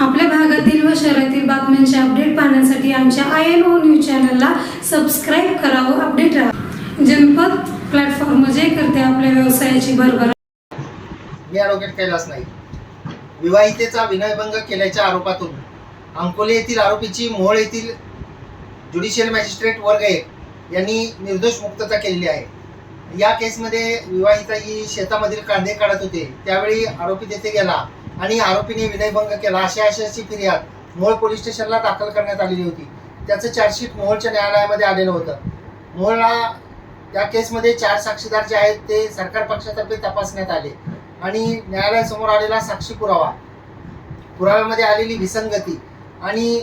आपल्या भागातील व शहरातील बातम्यांचे अपडेट पाहण्यासाठी आमच्या आय एन ओ न्यूज चॅनलला सबस्क्राईब करावं अपडेट राहा. जनपद प्लॅटफॉर्म जे करते आपल्या व्यवसायाची भरभर मी ॲडव्होकेट कैलास नाही विवाहितेचा विनयभंग केल्याच्या आरोपातून अंकोले येथील आरोपीची मोहोळ येथील ज्युडिशियल मॅजिस्ट्रेट वर्ग एक यांनी निर्दोष मुक्तता केलेली आहे. या केसमध्ये विवाहिता ही शेतामधील कांदे काढत होते. त्यावेळी आरोपी तेथे गेला. आणि आरोपीने विनयभंग केला अशी अशाची फिर्याद मोहोळ पोलीस स्टेशनला दाखल करण्यात आलेली होती. त्याचं चार्जशीट मोहोळच्या न्यायालयामध्ये आलेलं होतं. मोहोळला या केसमध्ये चार साक्षीदार जे आहेत ते सरकार पक्षातर्फे तपासण्यात आले. आणि न्यायालयासमोर आलेला साक्षी पुरावा. पुराव्यामध्ये आलेली विसंगती आणि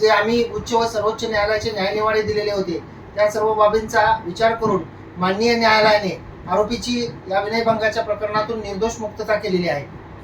जे आम्ही उच्च व सर्वोच्च न्यायालयाचे न्यायनिवाडे दिलेले होते त्या सर्व बाबींचा विचार करून माननीय न्यायालयाने आरोपीची या विनयभंगाच्या प्रकरणातून निर्दोष मुक्तता केलेली आहे.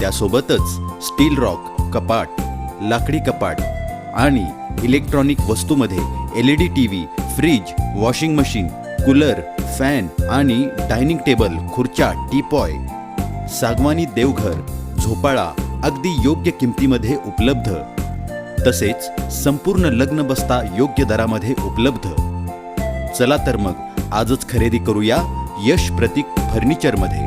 त्यासोबतच स्टील रॉक कपाट लाकडी कपाट आणि electronic वस्तूमध्ये L E D T V fridge washing machine cooler fan आणि डायनिंग टेबल खुर्च्या टीपॉय सागवानी देवघर झोपाळा अगदी योग्य किमतीमध्ये उपलब्ध. तसेच संपूर्ण लग्न बसता योग्य दरामध्ये उपलब्ध. चला तर मग आजच खरेदी करूया यश प्रतीक फर्निचरमध्ये.